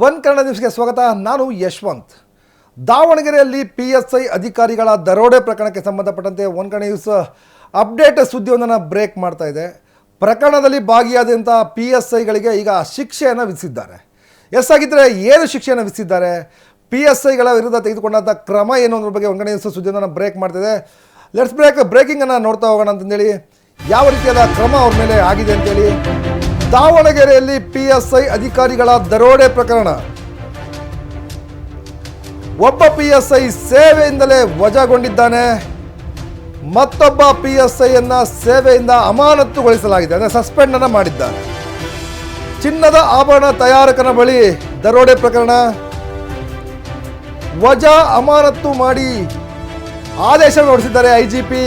One Kannada ನ್ಯೂಸ್ಗೆ ಸ್ವಾಗತ. ನಾನು ಯಶವಂತ್. ದಾವಣಗೆರೆಯಲ್ಲಿ ಪಿ ಎಸ್ ಐ ಅಧಿಕಾರಿಗಳ ದರೋಡೆ ಪ್ರಕರಣಕ್ಕೆ ಸಂಬಂಧಪಟ್ಟಂತೆ ಒನ್ ಕನ್ನಡ ನ್ಯೂಸ್ ಅಪ್ಡೇಟ್ ಸುದ್ದಿಯೊಂದನ್ನು ಬ್ರೇಕ್ ಮಾಡ್ತಾ ಇದೆ. ಪ್ರಕರಣದಲ್ಲಿ ಭಾಗಿಯಾದಂಥ ಪಿ ಎಸ್ ಐಗಳಿಗೆ ಈಗ ಶಿಕ್ಷೆಯನ್ನು ವಿಧಿಸಿದ್ದಾರೆ. ಎಸ್ ಆಗಿದ್ದರೆ ಏನು ಶಿಕ್ಷೆಯನ್ನು ವಿಧಿಸಿದ್ದಾರೆ? ಪಿ ಎಸ್ ಐಗಳ ವಿರುದ್ಧ ತೆಗೆದುಕೊಂಡಂಥ ಕ್ರಮ ಏನು ಅನ್ನೋದ್ರ ಬಗ್ಗೆ ಒನ್ ಕನ್ನಡ ನ್ಯೂಸ್ ಸುದ್ದಿಯೊಂದನ್ನು ಬ್ರೇಕ್ ಮಾಡ್ತಿದೆ ಲೆಟ್ಸ್ ಬ್ರೇಕ್ ಬ್ರೇಕಿಂಗನ್ನು ನೋಡ್ತಾ ಹೋಗೋಣ ಅಂತಂದೇಳಿ. ಯಾವ ರೀತಿಯಾದ ಕ್ರಮ ಅವ್ರ ಮೇಲೆ ಆಗಿದೆ ಅಂತೇಳಿ ದಾವಣಗೆರೆಯಲ್ಲಿ ಪಿಎಸ್ಐ ಅಧಿಕಾರಿಗಳ ದರೋಡೆ ಪ್ರಕರಣ. ಒಬ್ಬ ಪಿಎಸ್ಐ ಸೇವೆಯಿಂದಲೇ ವಜಾಗೊಂಡಿದ್ದಾನೆ. ಮತ್ತೊಬ್ಬ ಪಿ ಎಸ್ ಐಯನ್ನ ಸೇವೆಯಿಂದ ಅಮಾನತುಗೊಳಿಸಲಾಗಿದೆ. ಅಂದರೆ ಸಸ್ಪೆಂಡ್ ಅನ್ನ ಮಾಡಿದ್ದಾರೆ ಚಿನ್ನದ ಆಭರಣ ತಯಾರಕನ ಬಳಿ ದರೋಡೆ ಪ್ರಕರಣ. ವಜಾ ಅಮಾನತು ಮಾಡಿ ಆದೇಶ ಹೊರಡಿಸಿದ್ದಾರೆ I G P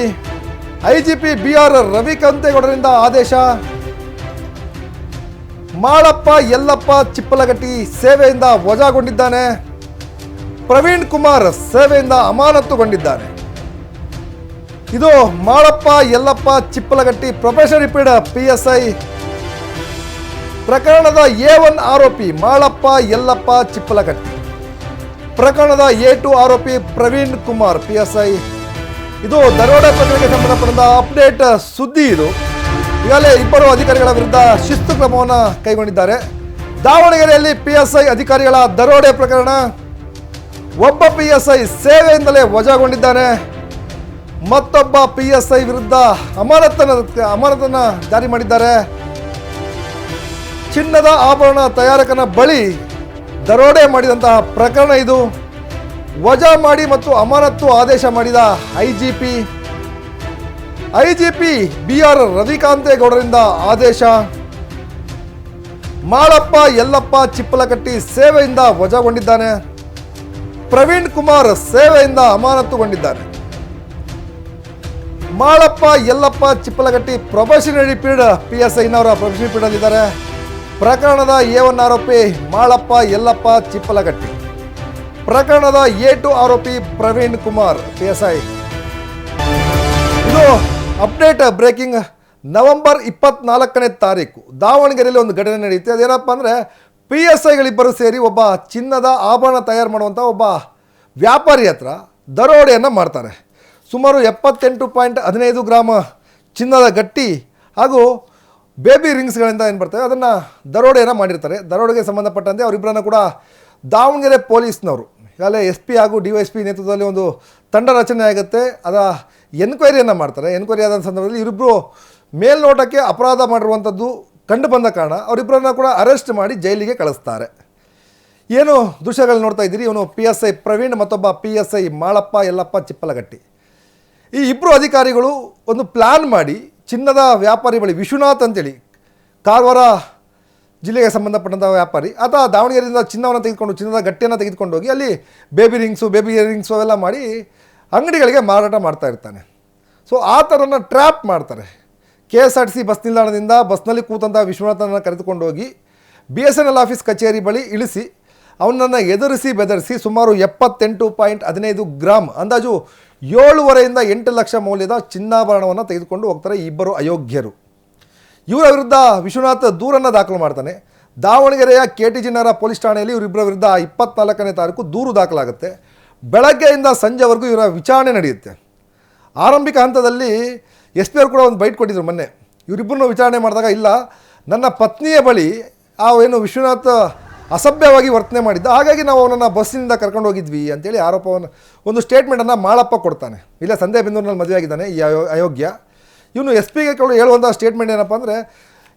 I G P B R ರವಿಕಾಂತೇಗೌಡರಿಂದ ಆದೇಶ. ಮಾಳಪ್ಪ, ಯಲ್ಲಪ್ಪ, ಚಿಪ್ಪಲಗಟ್ಟಿ ಸೇವೆಯಿಂದ ವಜಾಗೊಂಡಿದ್ದಾನೆ. ಪ್ರವೀಣ್ ಕುಮಾರ್ ಸೇವೆಯಿಂದ ಅಮಾನತುಗೊಂಡಿದ್ದಾನೆ. ಇದು ಮಾಳಪ್ಪ, ಯಲ್ಲಪ್ಪ, ಚಿಪ್ಪಲಗಟ್ಟಿ ಪ್ರೊಫೆಷನ್ ರಿಪೀಡ್ ಪಿ ಎಸ್ ಐ ಪ್ರಕರಣದ ಎ ಒನ್ ಆರೋಪಿ ಮಾಳಪ್ಪ, ಯಲ್ಲಪ್ಪ, ಚಿಪ್ಪಲಗಟ್ಟಿ. ಪ್ರಕರಣದ ಎ ಟು ಆರೋಪಿ Praveen Kumar P S I ಇದು ದರೋಡೆ ಪ್ರಕರಣಕ್ಕೆ ಸಂಬಂಧಪಟ್ಟ ಅಪ್ಡೇಟ್ ಸುದ್ದಿ ಇದು. ಈಗಾಗಲೇ ಇಬ್ಬರು ಅಧಿಕಾರಿಗಳ ವಿರುದ್ಧ ಶಿಸ್ತು ಕ್ರಮವನ್ನು ಕೈಗೊಂಡಿದ್ದಾರೆ. ದಾವಣಗೆರೆಯಲ್ಲಿ ಪಿಎಸ್ಐ ಅಧಿಕಾರಿಗಳ ದರೋಡೆ ಪ್ರಕರಣ. ಒಬ್ಬ ಪಿಎಸ್ಐ ಸೇವೆಯಿಂದಲೇ ವಜಾಗೊಂಡಿದ್ದಾನೆ. ಮತ್ತೊಬ್ಬ ಪಿಎಸ್ಐ ವಿರುದ್ಧ ಅಮಾನತನ ಅಮಾನತನ ಜಾರಿ ಮಾಡಿದ್ದಾರೆ. ಚಿನ್ನದ ಆಭರಣ ತಯಾರಕನ ಬಳಿ ದರೋಡೆ ಮಾಡಿದಂತಹ ಪ್ರಕರಣ ಇದು. ವಜಾ ಮಾಡಿ ಮತ್ತು ಅಮಾನತ್ತು ಆದೇಶ ಮಾಡಿದ ಐ ಜಿ ಬಿಆರ್ ರವಿಕಾಂತೇಗೌಡರಿಂದ ಆದೇಶ. ಮಾಳಪ್ಪ ಯಲ್ಲಪ್ಪ ಚಿಪ್ಪಲಕಟ್ಟಿ ಸೇವೆಯಿಂದ ವಜಾಗೊಂಡಿದ್ದಾನೆ. ಪ್ರವೀಣ್ ಕುಮಾರ್ ಸೇವೆಯಿಂದ ಅಮಾನತುಗೊಂಡಿದ್ದಾನೆ. Malappa Yellappa Chippalagatti probationary period P S ಐನವರ probationary ಪೀರಿಯಡಲ್ಲಿದ್ದಾರೆ ಪ್ರಕರಣದ ಎ ಒನ್ ಆರೋಪಿ ಮಾಳಪ್ಪ ಯಲ್ಲಪ್ಪ ಚಿಪ್ಪಲಗಟ್ಟಿ ಪ್ರಕರಣದ ಎ ಟು ಆರೋಪಿ Praveen Kumar P S I update breaking November ಇಪ್ಪತ್ನಾಲ್ಕನೇ ತಾರೀಕು. ದಾವಣಗೆರೆಯಲ್ಲಿ ಒಂದು ಘಟನೆ ನಡೆಯುತ್ತೆ. ಅದೇನಪ್ಪ ಅಂದರೆ ಪಿ ಎಸ್ ಐಗಳಿಬ್ಬರು ಸೇರಿ ಒಬ್ಬ ಚಿನ್ನದ ಆಭರಣ ತಯಾರು ಮಾಡುವಂಥ ಒಬ್ಬ ವ್ಯಾಪಾರಿ ಹತ್ರ ದರೋಡೆಯನ್ನು ಮಾಡ್ತಾರೆ. ಸುಮಾರು ಎಪ್ಪತ್ತೆಂಟು ಪಾಯಿಂಟ್ ಹದಿನೈದು ಗ್ರಾಮ ಚಿನ್ನದ ಗಟ್ಟಿ ಹಾಗೂ ಬೇಬಿ ರಿಂಗ್ಸ್ಗಳಿಂದ ಏನು ಬರ್ತವೆ, ಅದನ್ನು ದರೋಡೆಯನ್ನು ಮಾಡಿರ್ತಾರೆ. ದರೋಡೆಗೆ ಸಂಬಂಧಪಟ್ಟಂತೆ ಅವರಿಬ್ಬರನ್ನು ಕೂಡ ದಾವಣಗೆರೆ ಪೊಲೀಸ್ನವರು, ಈಗಾಗಲೇ ಎಸ್ ಪಿ ಹಾಗೂ ಡಿ ವೈ ಎಸ್ ಪಿ ನೇತೃತ್ವದಲ್ಲಿ ಒಂದು ತಂಡ ರಚನೆ ಆಗುತ್ತೆ. ಅದರ ಎನ್ಕ್ವೈರಿಯನ್ನು ಮಾಡ್ತಾರೆ. ಎನ್ಕ್ವೈರಿ ಆದ ಸಂದರ್ಭದಲ್ಲಿ ಇವರಿಬ್ಬರು ಮೇಲ್ನೋಟಕ್ಕೆ ಅಪರಾಧ ಮಾಡಿರುವಂಥದ್ದು ಕಂಡು ಬಂದ ಕಾರಣ ಅವರಿಬ್ಬರನ್ನ ಕೂಡ ಅರೆಸ್ಟ್ ಮಾಡಿ ಜೈಲಿಗೆ ಕಳಿಸ್ತಾರೆ. ಏನು ದೃಶ್ಯಗಳು ನೋಡ್ತಾ ಇದ್ದೀರಿ? ಇವನು ಪಿ ಎಸ್ ಐ ಪ್ರವೀಣ್, ಮತ್ತೊಬ್ಬ P S I Malappa, Yellappa, Chippalagatti. ಈ ಇಬ್ಬರು ಅಧಿಕಾರಿಗಳು ಒಂದು ಪ್ಲ್ಯಾನ್ ಮಾಡಿ ಚಿನ್ನದ ವ್ಯಾಪಾರಿ ಬಳಿ ವಿಶ್ವನಾಥ್ ಅಂತೇಳಿ, ಕಾರವಾರ ಜಿಲ್ಲೆಗೆ ಸಂಬಂಧಪಟ್ಟಂಥ ವ್ಯಾಪಾರಿ, ಆತ ದಾವಣಗೆರೆಯಿಂದ ಚಿನ್ನವನ್ನು ತೆಗೆದುಕೊಂಡು, ಚಿನ್ನದ ಗಟ್ಟಿಯನ್ನು ತೆಗೆದುಕೊಂಡು ಹೋಗಿ ಅಲ್ಲಿ ಬೇಬಿ ರಿಂಗ್ಸು ಬೇಬಿ ಇಯರಿಂಗ್ಸು ಅವೆಲ್ಲ ಮಾಡಿ ಅಂಗಡಿಗಳಿಗೆ ಮಾರಾಟ ಮಾಡ್ತಾ ಇರ್ತಾನೆ. ಸೊ ಆ ಥರನ ಟ್ರ್ಯಾಪ್ ಮಾಡ್ತಾರೆ. K S R T C bus ನಿಲ್ದಾಣದಿಂದ ಬಸ್ನಲ್ಲಿ ಕೂತಂಥ ವಿಶ್ವನಾಥನನ್ನು ಕರೆದುಕೊಂಡು ಹೋಗಿ B S N L office ಕಚೇರಿ ಬಳಿ ಇಳಿಸಿ ಅವನನ್ನು ಎದುರಿಸಿ ಬೆದರಿಸಿ ಸುಮಾರು ಎಪ್ಪತ್ತೆಂಟು ಪಾಯಿಂಟ್ ಹದಿನೈದು ಗ್ರಾಮ್ ಅಂದಾಜು ಏಳುವರೆಯಿಂದ ಎಂಟು ಲಕ್ಷ ಮೌಲ್ಯದ ಚಿನ್ನಾಭರಣವನ್ನು ತೆಗೆದುಕೊಂಡು ಹೋಗ್ತಾರೆ ಇಬ್ಬರು ಅಯೋಗ್ಯರು. ಇವರ ವಿರುದ್ಧ ವಿಶ್ವನಾಥ ದೂರನ್ನು ದಾಖಲು ಮಾಡ್ತಾನೆ. ದಾವಣಗೆರೆಯ K T G Nagar police ಠಾಣೆಯಲ್ಲಿ ಇವರಿಬ್ಬರ ವಿರುದ್ಧ ಇಪ್ಪತ್ನಾಲ್ಕನೇ ತಾರೀಕು ದೂರು ದಾಖಲಾಗುತ್ತೆ. ಬೆಳಗ್ಗೆಯಿಂದ ಸಂಜೆವರೆಗೂ ಇವರ ವಿಚಾರಣೆ ನಡೆಯುತ್ತೆ. ಆರಂಭಿಕ ಹಂತದಲ್ಲಿ ಎಸ್ ಪಿ ಅವರು ಕೂಡ ಒಂದು ಬೈಟ್ ಕೊಟ್ಟಿದ್ರು ಮೊನ್ನೆ. ಇವರಿಬ್ಬರನ್ನು ವಿಚಾರಣೆ ಮಾಡಿದಾಗ, ಇಲ್ಲ, ನನ್ನ ಪತ್ನಿಯ ಬಳಿ ಆ ಏನು ವಿಶ್ವನಾಥ್ ಅಸಭ್ಯವಾಗಿ ವರ್ತನೆ ಮಾಡಿದ್ದ, ಹಾಗಾಗಿ ನಾವು ಅವನನ್ನು ಬಸ್ಸಿನಿಂದ ಕರ್ಕೊಂಡು ಹೋಗಿದ್ವಿ ಅಂತೇಳಿ ಆರೋಪವನ್ನು, ಒಂದು ಸ್ಟೇಟ್ಮೆಂಟನ್ನು ಮಾಳಪ್ಪ ಕೊಡ್ತಾನೆ. ಇಲ್ಲ ಸಂದೇ ಬಿಂದೂರಿನಲ್ಲಿ ಮದುವೆ ಆಗಿದ್ದಾನೆ, ಈ ಅಯೋ, ಅಯೋಗ್ಯ. ಇವನು ಎಸ್ ಪಿಗೆ ಕೂಡ ಹೇಳುವಂಥ ಸ್ಟೇಟ್ಮೆಂಟ್ ಏನಪ್ಪ ಅಂದರೆ,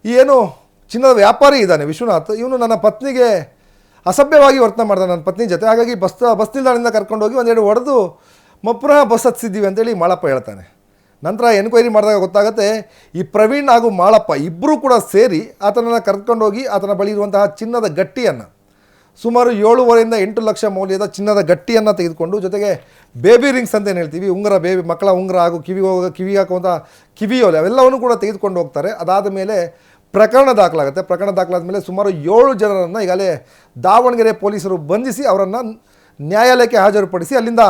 ಈ ಏನು ಚಿನ್ನದ ವ್ಯಾಪಾರಿ ಇದ್ದಾನೆ ವಿಶ್ವನಾಥ್, ಇವನು ನನ್ನ ಪತ್ನಿಗೆ ಅಸಭ್ಯವಾಗಿ ವರ್ತನೆ ಮಾಡಿದೆ ನನ್ನ ಪತ್ನಿ ಜೊತೆ. ಹಾಗಾಗಿ ಬಸ್ ಬಸ್ ನಿಲ್ದಾಣದಿಂದ ಕರ್ಕೊಂಡೋಗಿ ಒಂದೆರಡು ಹೊಡೆದು ಮ ಪುನಃ ಬಸ್ ಹತ್ತಿಸಿದ್ದೀವಿ ಅಂತೇಳಿ ಮಾಳಪ್ಪ ಹೇಳ್ತಾನೆ. ನಂತರ ಎನ್ಕ್ವೈರಿ ಮಾಡಿದಾಗ ಗೊತ್ತಾಗುತ್ತೆ, ಈ ಪ್ರವೀಣ್ ಹಾಗೂ ಮಾಳಪ್ಪ ಇಬ್ಬರೂ ಕೂಡ ಸೇರಿ ಆತನನ್ನು ಕರ್ಕೊಂಡೋಗಿ ಆತನ ಬಳಿ ಇರುವಂತಹ ಚಿನ್ನದ ಗಟ್ಟಿಯನ್ನು, ಸುಮಾರು ಏಳುವರೆಯಿಂದ ಎಂಟು ಲಕ್ಷ ಮೌಲ್ಯದ ಚಿನ್ನದ ಗಟ್ಟಿಯನ್ನು ತೆಗೆದುಕೊಂಡು ಜೊತೆಗೆ ಬೇಬಿ ರಿಂಗ್ಸ್ ಅಂತ ಏನು ಹೇಳ್ತೀವಿ, ಉಂಗುರ ಬೇಬಿ ಮಕ್ಕಳ ಉಂಗುರ ಹಾಗೂ ಕಿವಿ ಹೋಗ ಕಿವಿ ಹಾಕುವಂಥ ಕಿವಿಯೋಲೆ ಅವೆಲ್ಲವನ್ನು ಕೂಡ ತೆಗೆದುಕೊಂಡು ಹೋಗ್ತಾರೆ. ಅದಾದ ಮೇಲೆ ಪ್ರಕರಣ ದಾಖಲಾಗುತ್ತೆ. ಪ್ರಕರಣ ದಾಖಲಾದ ಮೇಲೆ ಸುಮಾರು ಏಳು ಜನರನ್ನು ಈಗಾಗಲೇ ದಾವಣಗೆರೆ ಪೊಲೀಸರು ಬಂಧಿಸಿ ಅವರನ್ನು ನ್ಯಾಯಾಲಯಕ್ಕೆ ಹಾಜರುಪಡಿಸಿ ಅಲ್ಲಿಂದ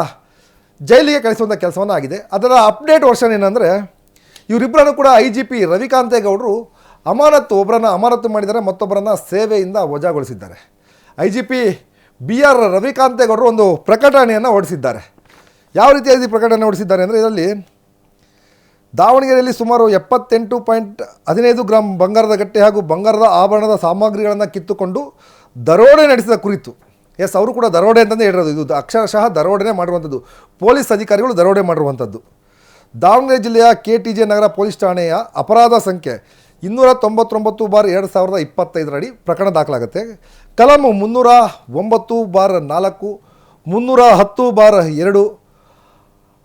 ಜೈಲಿಗೆ ಕಳಿಸುವಂಥ ಕೆಲಸವನ್ನು ಆಗಿದೆ. ಅದರ ಅಪ್ಡೇಟ್ ವರ್ಷನ್ ಏನಂದರೆ, ಇವರಿಬ್ಬರನ್ನು ಕೂಡ ಐ ಜಿ ಪಿ ರವಿಕಾಂತೇಗೌಡರು ಅಮಾನತ್ತು ಒಬ್ಬರನ್ನು ಅಮಾನತ್ತು ಮಾಡಿದ್ದಾರೆ, ಮತ್ತೊಬ್ಬರನ್ನು ಸೇವೆಯಿಂದ ವಜಾಗೊಳಿಸಿದ್ದಾರೆ. I G P B R ರವಿಕಾಂತೇಗೌಡರು ಒಂದು ಪ್ರಕಟಣೆಯನ್ನು ಹೊರಡಿಸಿದ್ದಾರೆ. ಯಾವ ರೀತಿಯಾಗಿ ಪ್ರಕಟಣೆ ಹೊರಡಿಸಿದ್ದಾರೆ ಅಂದರೆ ಇದರಲ್ಲಿ ದಾವಣಗೆರೆಯಲ್ಲಿ ಸುಮಾರು ಎಪ್ಪತ್ತೆಂಟು ಪಾಯಿಂಟ್ ಹದಿನೈದು ಗ್ರಾಂ ಬಂಗಾರದ ಗಟ್ಟೆ ಹಾಗೂ ಬಂಗಾರದ ಆಭರಣದ ಸಾಮಗ್ರಿಗಳನ್ನು ಕಿತ್ತುಕೊಂಡು ದರೋಡೆ ನಡೆಸಿದ ಕುರಿತು. ಎಸ್, ಅವರು ಕೂಡ ದರೋಡೆ ಅಂತಂದೇ ಹೇಳಿರೋದು. ಇದು ಅಕ್ಷರಶಃ ದರೋಡೆನೇ ಮಾಡಿರುವಂಥದ್ದು. ಪೊಲೀಸ್ ಅಧಿಕಾರಿಗಳು ದರೋಡೆ ಮಾಡಿರುವಂಥದ್ದು. ದಾವಣಗೆರೆ ಜಿಲ್ಲೆಯ K T J Nagar police ಠಾಣೆಯ ಅಪರಾಧ ಸಂಖ್ಯೆ ಇನ್ನೂರ ತೊಂಬತ್ತೊಂಬತ್ತು ಬಾರ್ ಎರಡು ಸಾವಿರದ ಇಪ್ಪತ್ತೈದರಡಿ ಪ್ರಕರಣ ದಾಖಲಾಗುತ್ತೆ. ಕಲಂ ಮುನ್ನೂರ ಒಂಬತ್ತು ಬಾರ್ ನಾಲ್ಕು, ಮುನ್ನೂರ ಹತ್ತು ಬಾರ್ ಎರಡು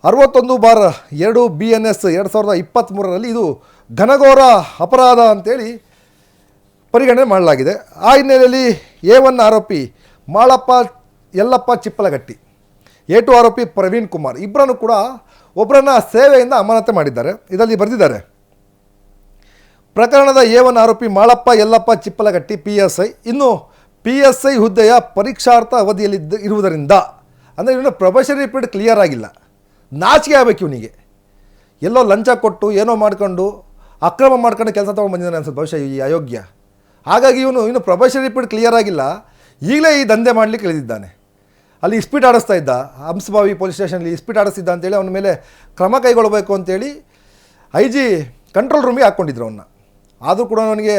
ಅರವತ್ತೊಂದು ಬಾರ್ ಎರಡು ಬಿ ಎನ್ ಎಸ್ ಎರಡು ಸಾವಿರದ ಇಪ್ಪತ್ತ್ಮೂರರಲ್ಲಿ ಇದು ಘನಘೋರ ಅಪರಾಧ ಅಂತೇಳಿ ಪರಿಗಣನೆ ಮಾಡಲಾಗಿದೆ. ಆ ಹಿನ್ನೆಲೆಯಲ್ಲಿ ಎ ಒನ್ ಆರೋಪಿ ಮಾಳಪ್ಪ ಯಲ್ಲಪ್ಪ ಚಿಪ್ಪಲಗಟ್ಟಿ, ಎ ಟು ಆರೋಪಿ ಪ್ರವೀಣ್ ಕುಮಾರ್ ಇಬ್ಬರನ್ನು ಕೂಡ ಒಬ್ಬರನ್ನ ಸೇವೆಯಿಂದ ಅಮಾನತೆ ಮಾಡಿದ್ದಾರೆ. ಇದರಲ್ಲಿ ಬರೆದಿದ್ದಾರೆ, ಪ್ರಕರಣದ ಎ ಒನ್ ಆರೋಪಿ Malappa Yellappa Chippalagatti P S I ಇನ್ನು ಪಿ ಎಸ್ ಐ ಹುದ್ದೆಯ ಪರೀಕ್ಷಾರ್ಥ ಅವಧಿಯಲ್ಲಿದ್ದ ಇರುವುದರಿಂದ, ಅಂದರೆ ಇವನು ಪ್ರೊಬೆಷನರಿ ಪೀರಿಯಡ್ ಕ್ಲಿಯರ್ ಆಗಿಲ್ಲ. ನಾಚಿಕೆ ಆಗಬೇಕು ಇವನಿಗೆ. ಎಲ್ಲೋ ಲಂಚ ಕೊಟ್ಟು ಏನೋ ಮಾಡ್ಕೊಂಡು ಅಕ್ರಮ ಮಾಡ್ಕೊಂಡು ಕೆಲಸ ತೊಗೊಂಡು ಬಂದಿದ್ದಾನೆ ಅನ್ಸುತ್ತೆ ಬಹುಶಃ ಈ ಅಯೋಗ್ಯ. ಹಾಗಾಗಿ ಇವನು ಇನ್ನು ಪ್ರೊಫೆಷನ್ ರಿಪೀಟ್ ಕ್ಲಿಯರ್ ಆಗಿಲ್ಲ. ಈಗಲೇ ಈ ದಂಧೆ ಮಾಡಲಿಕ್ಕೆ ಇಳಿದಿದ್ದಾನೆ. ಅಲ್ಲಿ ಇಸ್ಪೀಟ್ ಆಡಿಸ್ತಾ ಇದ್ದ ಹಂಸಭಾವಿ ಪೊಲೀಸ್ ಸ್ಟೇಷನಲ್ಲಿ ಇಸ್ಪೀಟ್ ಆಡಿಸ್ತಿದ್ದ ಅಂತೇಳಿ ಅವನ ಮೇಲೆ ಕ್ರಮ ಕೈಗೊಳ್ಳಬೇಕು ಅಂತೇಳಿ ಐ ಜಿ ಕಂಟ್ರೋಲ್ ರೂಮಿಗೆ ಹಾಕ್ಕೊಂಡಿದ್ರು ಅವನ್ನ ಆದರೂ ಕೂಡ ಅವನಿಗೆ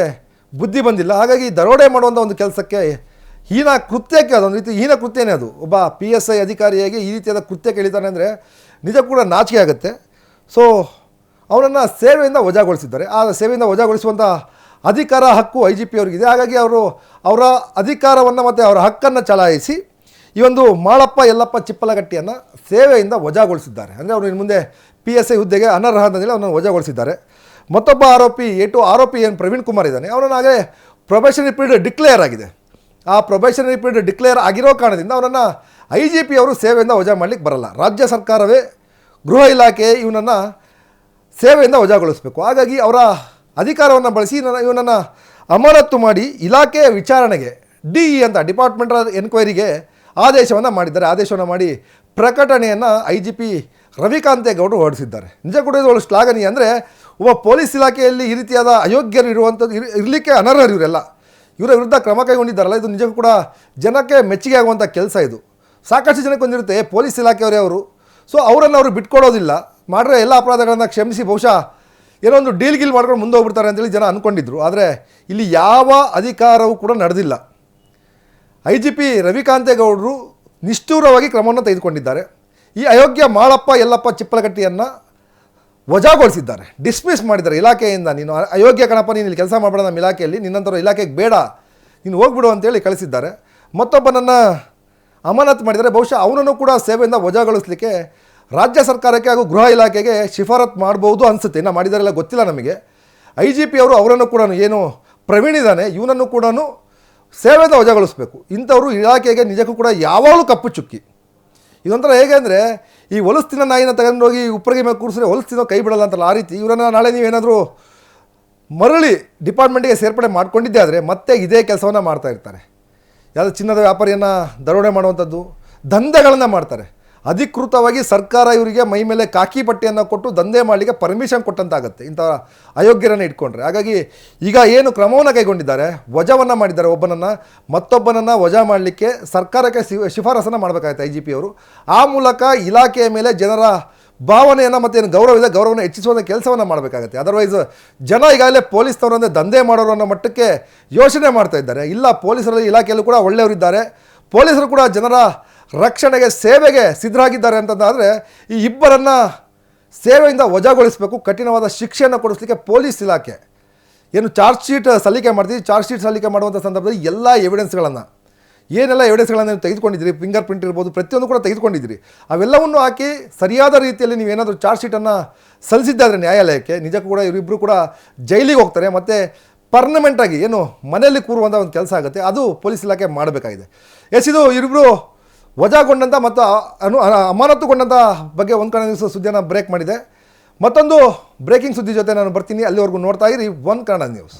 ಬುದ್ಧಿ ಬಂದಿಲ್ಲ. ಹಾಗಾಗಿ ದರೋಡೆ ಮಾಡುವಂಥ ಒಂದು ಕೆಲಸಕ್ಕೆ ಹೀನ ಕೃತ್ಯಕ್ಕೆ, ಅದೊಂದು ರೀತಿ ಹೀನ ಕೃತ್ಯನೇ ಅದು. ಒಬ್ಬ ಪಿ ಎಸ್ ಐ ಅಧಿಕಾರಿಯಾಗಿ ಈ ರೀತಿಯಾದ ಕೃತ್ಯಕ್ಕೆ ಇಳಿತಾನೆ ಅಂದರೆ ನಿಜ ಕೂಡ ನಾಚಿಕೆ ಆಗುತ್ತೆ. ಸೊ ಅವರನ್ನು ಸೇವೆಯಿಂದ ವಜಾಗೊಳಿಸಿದ್ದಾರೆ. ಆ ಸೇವೆಯಿಂದ ವಜಾಗೊಳಿಸುವಂಥ ಅಧಿಕಾರ ಹಕ್ಕು ಐ ಜಿ ಪಿ ಅವರಿಗಿದೆ. ಹಾಗಾಗಿ ಅವರು ಅವರ ಅಧಿಕಾರವನ್ನು ಮತ್ತು ಅವರ ಹಕ್ಕನ್ನು ಚಲಾಯಿಸಿ ಈ ಒಂದು ಮಾಳಪ್ಪ, ಯಲ್ಲಪ್ಪ, ಚಿಪ್ಪಲಗಟ್ಟಿಯನ್ನು ಸೇವೆಯಿಂದ ವಜಾಗೊಳಿಸಿದ್ದಾರೆ. ಅಂದರೆ ಅವರು ಇನ್ನು ಮುಂದೆ ಪಿ ಎಸ್ ಐ ಹುದ್ದೆಗೆ ಅನರ್ಹ ಅಂತೇಳಿ ಅವನನ್ನು ವಜಾಗೊಳಿಸಿದ್ದಾರೆ. ಮತ್ತೊಬ್ಬ ಆರೋಪಿ ಏಟು ಆರೋಪಿ ಏನು ಪ್ರವೀಣ್ ಕುಮಾರ್ ಇದ್ದಾನೆ. ಅವರನ್ನಾಗೆ ಪ್ರೊಬೇಷನರಿ ಪೀರಿಯಡ್ ಡಿಕ್ಲೇರ್ ಆಗಿದೆ. ಆ ಪ್ರೊಬೇಷನರಿ ಪೀರಿಯಡ್ ಡಿಕ್ಲೇರ್ ಆಗಿರೋ ಕಾರಣದಿಂದ ಅವನನ್ನು ಐ ಜಿ ಪಿ ಅವರು ಸೇವೆಯಿಂದ ವಜಾ ಮಾಡಲಿಕ್ಕೆ ಬರಲ್ಲ. ರಾಜ್ಯ ಸರ್ಕಾರವೇ ಗೃಹ ಇಲಾಖೆ ಇವನನ್ನು ಸೇವೆಯಿಂದ ವಜಾಗೊಳಿಸಬೇಕು. ಹಾಗಾಗಿ ಅವರ ಅಧಿಕಾರವನ್ನು ಬಳಸಿ ಇವನ- ಇವನನ್ನು ಅಮಾನತ್ತು ಮಾಡಿ ಇಲಾಖೆಯ ವಿಚಾರಣೆಗೆ ಡಿ ಇ ಅಂತ ಡಿಪಾರ್ಟ್ಮೆಂಟ್ ಎನ್ಕ್ವೈರಿಗೆ ಆದೇಶವನ್ನು ಮಾಡಿದ್ದಾರೆ. ಆದೇಶವನ್ನು ಮಾಡಿ ಪ್ರಕಟಣೆಯನ್ನು ಐ ಜಿ ಪಿ ರವಿಕಾಂತೇಗೌಡರು ಹೊರಡಿಸಿದ್ದಾರೆ. ನಿಜ ಕೂಡ ಇದು ಶ್ಲಾಘನೀಯ ಅಂದರೆ, ಒಬ್ಬ ಪೊಲೀಸ್ ಇಲಾಖೆಯಲ್ಲಿ ಈ ರೀತಿಯಾದ ಅಯೋಗ್ಯರು ಇರುವಂಥದ್ದು ಇರ್- ಇರಲಿಕ್ಕೆ ಅನರ್ಹರು ಇವರೆಲ್ಲ. ಇವರ ವಿರುದ್ಧ ಕ್ರಮ ಕೈಗೊಂಡಿದ್ದಾರಲ್ಲ, ಇದು ನಿಜಕ್ಕೂ ಕೂಡ ಜನಕ್ಕೆ ಮೆಚ್ಚುಗೆ ಆಗುವಂಥ ಕೆಲಸ ಇದು. ಸಾಕಷ್ಟು ಜನಕ್ಕೆ ಒಂದಿರುತ್ತೆ ಪೊಲೀಸ್ ಇಲಾಖೆಯವರೇ ಅವರು. ಸೊ ಅವರನ್ನು ಅವರು ಬಿಟ್ಕೊಡೋದಿಲ್ಲ. ಮಾಡಿದ್ರೆ ಎಲ್ಲ ಅಪರಾಧಗಳನ್ನು ಕ್ಷಮಿಸಿ, ಬಹುಶಃ ಏನೋ ಒಂದು ಡೀಲ್ ಗೀಲ್ ಮಾಡ್ಕೊಂಡು ಮುಂದೆ ಹೋಗ್ಬಿಡ್ತಾರೆ ಅಂತೇಳಿ ಜನ ಅಂದ್ಕೊಂಡಿದ್ರು ಆದರೆ ಇಲ್ಲಿ ಯಾವ ಅಧಿಕಾರವೂ ಕೂಡ ನಡೆದಿಲ್ಲ. ಐ ಜಿ ಪಿ ರವಿಕಾಂತೇಗೌಡರು ನಿಷ್ಠೂರವಾಗಿ ಕ್ರಮವನ್ನು ತೆಗೆದುಕೊಂಡಿದ್ದಾರೆ. ಈ ಅಯೋಗ್ಯ ಮಾಳಪ್ಪ, ಯಲ್ಲಪ್ಪ, ಚಿಪ್ಪಲಗಟ್ಟಿಯನ್ನು ವಜಾಗೊಳಿಸಿದ್ದಾರೆ ಡಿಸ್ಮಿಸ್ ಮಾಡಿದ್ದಾರೆ ಇಲಾಖೆಯಿಂದ. ನೀನು ಅಯೋಗ್ಯ ಕಣಪ್ಪ, ನೀನು ಇಲ್ಲಿ ಕೆಲಸ ಮಾಡಬೇಡ ನಮ್ಮ ಇಲಾಖೆಯಲ್ಲಿ ನಿನ್ನಂತರ ಇಲಾಖೆಗೆ ಬೇಡ. ನೀನು ಹೋಗ್ಬಿಡು ಅಂತೇಳಿ ಕಳಿಸಿದ್ದಾರೆ. ಮತ್ತೊಬ್ಬನನ್ನು ಅಮಾನತ್ ಮಾಡಿದರೆ ಬಹುಶಃ ಅವನನ್ನು ಕೂಡ ಸೇವೆಯಿಂದ ವಜಾಗೊಳಿಸಲಿಕ್ಕೆ ರಾಜ್ಯ ಸರ್ಕಾರಕ್ಕೆ ಹಾಗೂ ಗೃಹ ಇಲಾಖೆಗೆ ಶಿಫಾರತ್ ಮಾಡ್ಬೋದು ಅನಿಸುತ್ತೆ. ಇನ್ನು ಮಾಡಿದಾರೆಲ್ಲ ಗೊತ್ತಿಲ್ಲ ನಮಗೆ. ಐ ಜಿ ಪಿ ಅವರು ಅವರನ್ನು ಕೂಡ ಏನು, ಪ್ರವೀಣ್ ಇದ್ದಾನೆ, ಇವನನ್ನು ಕೂಡ ಸೇವೆಯಿಂದ ವಜಾಗೊಳಿಸಬೇಕು. ಇಂಥವರು ಇಲಾಖೆಗೆ ನಿಜಕ್ಕೂ ಕೂಡ ಯಾವಾಗಲೂ ಕಪ್ಪು ಚುಕ್ಕಿ. ಇದೊಂಥರ ಹೇಗೆ ಅಂದರೆ, ಈ ಹೊಲಸ್ತಿನ ನಾಯಿನ ತಗೊಂಡೋಗಿ ಉಪ್ಪರಿಗೆ ಮೇಲೆ ಕೂರಿಸಿದ್ರೆ ಹೊಲಸ್ತಿನೋ ಕೈ ಬಿಡಲ್ಲ ಅಂತಲ್ಲ ಆ ರೀತಿ ಇವರನ್ನು ನಾಳೆ ನೀವೇನಾದರೂ ಮರಳಿ ಡಿಪಾರ್ಟ್ಮೆಂಟಿಗೆ ಸೇರ್ಪಡೆ ಮಾಡ್ಕೊಂಡಿದ್ದೆ ಆದರೆ ಮತ್ತೆ ಇದೇ ಕೆಲಸವನ್ನು ಮಾಡ್ತಾ ಇರ್ತಾರೆ. ಯಾವುದೋ ಚಿನ್ನದ ವ್ಯಾಪಾರಿಯನ್ನು ದರೋಡೆ ಮಾಡುವಂಥದ್ದು, ದಂಧೆಗಳನ್ನು ಮಾಡ್ತಾರೆ. ಅಧಿಕೃತವಾಗಿ ಸರ್ಕಾರ ಇವರಿಗೆ ಮೈ ಮೇಲೆ ಕಾಕಿ ಪಟ್ಟಿಯನ್ನು ಕೊಟ್ಟು ದಂಧೆ ಮಾಡಲಿಕ್ಕೆ ಪರ್ಮಿಷನ್ ಕೊಟ್ಟಂತಾಗುತ್ತೆ. ಇಂಥ ಅಯೋಗ್ಯರನ್ನು ಇಟ್ಕೊಂಡ್ರೆ. ಹಾಗಾಗಿ ಈಗ ಏನು ಕ್ರಮವನ್ನು ಕೈಗೊಂಡಿದ್ದಾರೆ? ವಜಾವನ್ನು ಮಾಡಿದ್ದಾರೆ ಒಬ್ಬನನ್ನು. ಮತ್ತೊಬ್ಬನನ್ನು ವಜಾ ಮಾಡಲಿಕ್ಕೆ ಸರ್ಕಾರಕ್ಕೆ ಶಿಫಾರಸನ್ನು ಮಾಡಬೇಕಾಗುತ್ತೆ ಐ ಜಿ ಪಿ ಅವರು. ಆ ಮೂಲಕ ಇಲಾಖೆಯ ಮೇಲೆ ಜನರ ಭಾವನೆಯನ್ನು ಮತ್ತು ಏನು ಗೌರವ ಇದೆ ಗೌರವವನ್ನು ಹೆಚ್ಚಿಸುವಂಥ ಕೆಲಸವನ್ನು ಮಾಡಬೇಕಾಗುತ್ತೆ. ಅದರ್ವೈಸ್ ಜನ ಈಗಾಗಲೇ ಪೊಲೀಸ್ನವರನ್ನೇ ದಂಧೆ ಮಾಡೋರು ಅನ್ನೋ ಮಟ್ಟಕ್ಕೆ ಯೋಚನೆ ಮಾಡ್ತಾ ಇದ್ದಾರೆ. ಇಲ್ಲ, ಪೊಲೀಸರಲ್ಲಿ ಇಲಾಖೆಯಲ್ಲೂ ಕೂಡ ಒಳ್ಳೆಯವರಿದ್ದಾರೆ. ಪೊಲೀಸರು ಕೂಡ ಜನರ ರಕ್ಷಣೆಗೆ, ಸೇವೆಗೆ ಸಿದ್ಧರಾಗಿದ್ದಾರೆ ಅಂತಂದಾದರೆ ಈ ಇಬ್ಬರನ್ನು ಸೇವೆಯಿಂದ ವಜಾಗೊಳಿಸಬೇಕು, ಕಠಿಣವಾದ ಶಿಕ್ಷೆಯನ್ನು ಕೊಡಿಸ್ಲಿಕ್ಕೆ ಪೊಲೀಸ್ ಇಲಾಖೆ. ಏನು ಚಾರ್ಜ್ ಶೀಟ್ ಸಲ್ಲಿಕೆ ಮಾಡ್ತೀವಿ, ಚಾರ್ಜ್ ಶೀಟ್ ಸಲ್ಲಿಕೆ ಮಾಡುವಂಥ ಸಂದರ್ಭದಲ್ಲಿ ಎಲ್ಲ ಎವಿಡೆನ್ಸ್ಗಳನ್ನು ಏನೆಲ್ಲ ಎವಿಡೆನ್ಸ್ಗಳನ್ನು ನೀವು ತೆಗೆದುಕೊಂಡಿದ್ದೀರಿ ಫಿಂಗರ್ ಪ್ರಿಂಟ್ ಇರ್ಬೋದು, ಪ್ರತಿಯೊಂದು ಕೂಡ ತೆಗೆದುಕೊಂಡಿದ್ದೀರಿ, ಅವೆಲ್ಲವನ್ನು ಹಾಕಿ ಸರಿಯಾದ ರೀತಿಯಲ್ಲಿ ನೀವೇನಾದರೂ ಚಾರ್ಜ್ ಶೀಟನ್ನು ಸಲ್ಲಿಸಿದ್ದಾದರೆ ನ್ಯಾಯಾಲಯಕ್ಕೆ, ನಿಜಕ್ಕೂ ಕೂಡ ಇವರಿಬ್ಬರು ಕೂಡ ಜೈಲಿಗೆ ಹೋಗ್ತಾರೆ, ಮತ್ತು ಪರ್ಮನೆಂಟಾಗಿ ಏನು ಮನೆಯಲ್ಲಿ ಕೂರುವಂಥ ಒಂದು ಕೆಲಸ ಆಗುತ್ತೆ, ಅದು ಪೊಲೀಸ್ ಇಲಾಖೆ ಮಾಡಬೇಕಾಗಿದೆ. ಎಸ್, ಇದು ಇವರಿಬ್ಬರು ವಜಾಗೊಂಡಂಥ ಮತ್ತು ಅನು ಅಮಾನತುಗೊಂಡಂಥ ಬಗ್ಗೆ ಒಂದು ಕನ್ನಡ ನ್ಯೂಸ್ ಸುದ್ದಿಯನ್ನು ಬ್ರೇಕ್ ಮಾಡಿದೆ. ಮತ್ತೊಂದು ಬ್ರೇಕಿಂಗ್ ಸುದ್ದಿ ಜೊತೆ ನಾನು ಬರ್ತೀನಿ. ಅಲ್ಲಿವರೆಗೂ ನೋಡ್ತಾ ಇರಿ. ಒಂದು ಕನ್ನಡ ನ್ಯೂಸ್